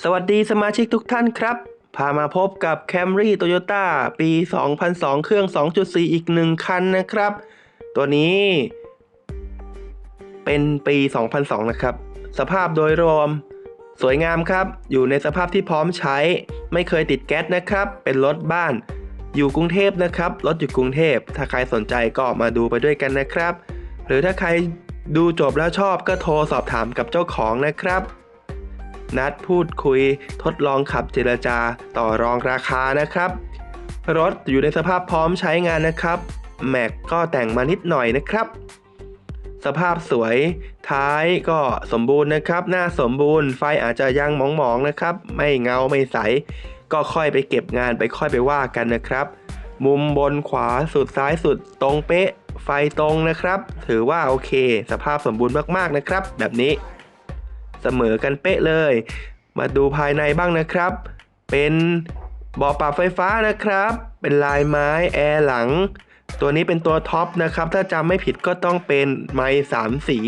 สวัสดีสมาชิกทุกท่านครับ พามาพบกับ Camry Toyota ปี 2002 เครื่อง 2.4 อีกหนึ่งคันนะครับ ตัวนี้เป็นปี 2002 นะครับ สภาพโดยรวม สวยงามครับ อยู่ในสภาพที่พร้อมใช้ ไม่เคยติดแก๊สนะครับ เป็นรถบ้าน อยู่กรุงเทพนะครับ รถอยู่กรุงเทพ ถ้าใครสนใจก็มาดูไปด้วยกันนะครับ หรือถ้าใครดูจบแล้วชอบก็โทรสอบถามกับเจ้าของนะครับ นัดพูดคุย ทดลองขับเจรจาต่อรองราคานะครับ รถอยู่ในสภาพพร้อมใช้งานนะครับ แม็กก็แต่งมานิดหน่อยนะครับ สภาพสวยท้ายก็สมบูรณ์นะครับ หน้าสมบูรณ์ไฟอาจจะยังมองๆนะครับ ไม่เงาไม่ใส ก็ค่อยไปเก็บงานไปค่อยไปว่ากันนะครับ มุมบนขวาสุดซ้ายสุดตรงเป๊ะไฟตรงนะครับ ถือว่าโอเค สภาพสมบูรณ์มากๆนะครับ แบบนี้ เสมอกันเป๊ะเลย มาดูภายในบ้างนะครับ เป็นเบาะปรับไฟฟ้านะครับ เป็นลายไม้แอร์หลัง ตัวนี้เป็นตัวท็อปนะครับ ถ้าจำไม่ผิดก็ต้องเป็นไม้สามสี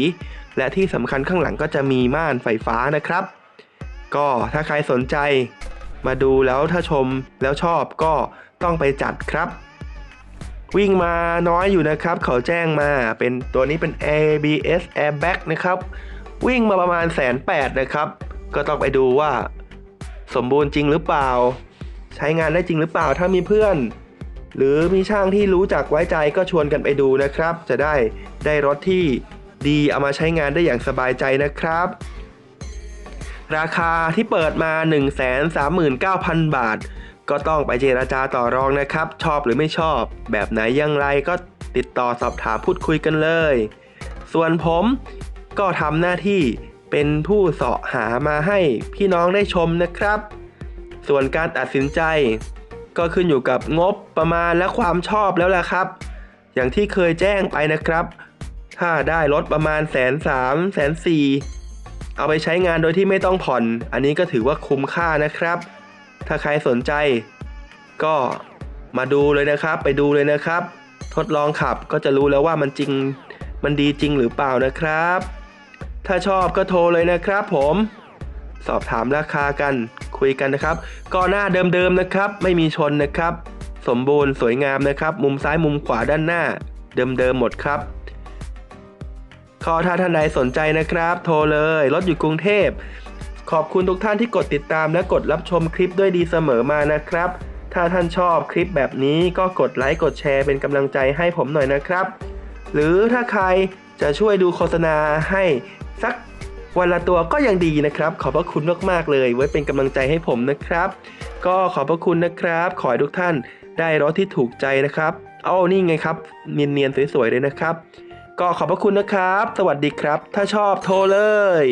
และที่สำคัญข้างหลังก็จะมีม่านไฟฟ้านะครับ ก็ถ้าใครสนใจ มาดูแล้วถ้าชมแล้วชอบก็ต้องไปจัดครับ วิ่งมาน้อยอยู่นะครับ เขาแจ้งมาเป็นตัวนี้เป็น ABS airbag นะครับ วิ่งมาประมาณแสนแปดนะครับ ก็ต้องไปดูว่า สมบูรณ์จริงหรือเปล่า ใช้งานได้จริงหรือเปล่าถ้ามีเพื่อน หรือมีช่างที่รู้จักไว้ใจก็ชวนกันไปดูนะครับ จะได้ได้รถที่ดีเอามาใช้งานได้อย่างสบายใจนะครับ ราคาที่เปิดมา 139,000 บาท ก็ต้องไปเจราจาต่อรองนะครับ ชอบหรือไม่ชอบ แบบไหนอยังไรก็ติดต่อสอบถามพูดคุยกันเลย ส่วนผม ก็ทำหน้าที่เป็นผู้เสาะหามาให้พี่น้องได้ชมนะครับ ส่วนการตัดสินใจ ก็ขึ้นอยู่กับงบประมาณและความชอบแล้วล่ะครับ อย่างที่เคยแจ้งไปนะครับ ถ้าได้รถประมาณแสนสามแสนสี่เอาไปใช้งานโดยที่ไม่ต้องผ่อน อันนี้ก็ถือว่าคุ้มค่านะครับ ถ้าใครสนใจ ก็มาดูเลยนะครับ ไปดูเลยนะครับ ทดลองขับก็จะรู้แล้วว่ามันจริง มันดีจริงหรือเปล่านะครับ ถ้าชอบก็โทรเลยนะครับผม สอบถามราคากันคุยกันนะครับก็หน้าเดิมๆนะครับ ไม่มีชนนะครับ สมบูรณ์สวยงามนะครับ มุมซ้ายมุมขวาด้านหน้า เดิมๆหมดครับขอถ้าท่านใดสนใจนะครับ โทรเลยรถอยู่กรุงเทพ ขอบคุณทุกท่านที่กดติดตามและกดรับชมคลิปด้วยดีเสมอมานะครับ ถ้าท่านชอบคลิปแบบนี้ก็กดไลค์กดแชร์เป็นกำลังใจให้ผมหน่อยนะครับ หรือถ้าใครจะช่วยดูโฆษณาให้ สักวันละตัวก็ยังดีนะครับ ขอบพระคุณมากๆเลย ไว้เป็นกำลังใจให้ผมนะครับ ก็ขอบพระคุณนะครับ ขอให้ทุกท่านได้รถที่ถูกใจนะครับเอานี่ไงครับ เนียนๆสวยๆเลยนะครับ ก็ขอบพระคุณนะครับ สวัสดีครับ ถ้าชอบโทรเลย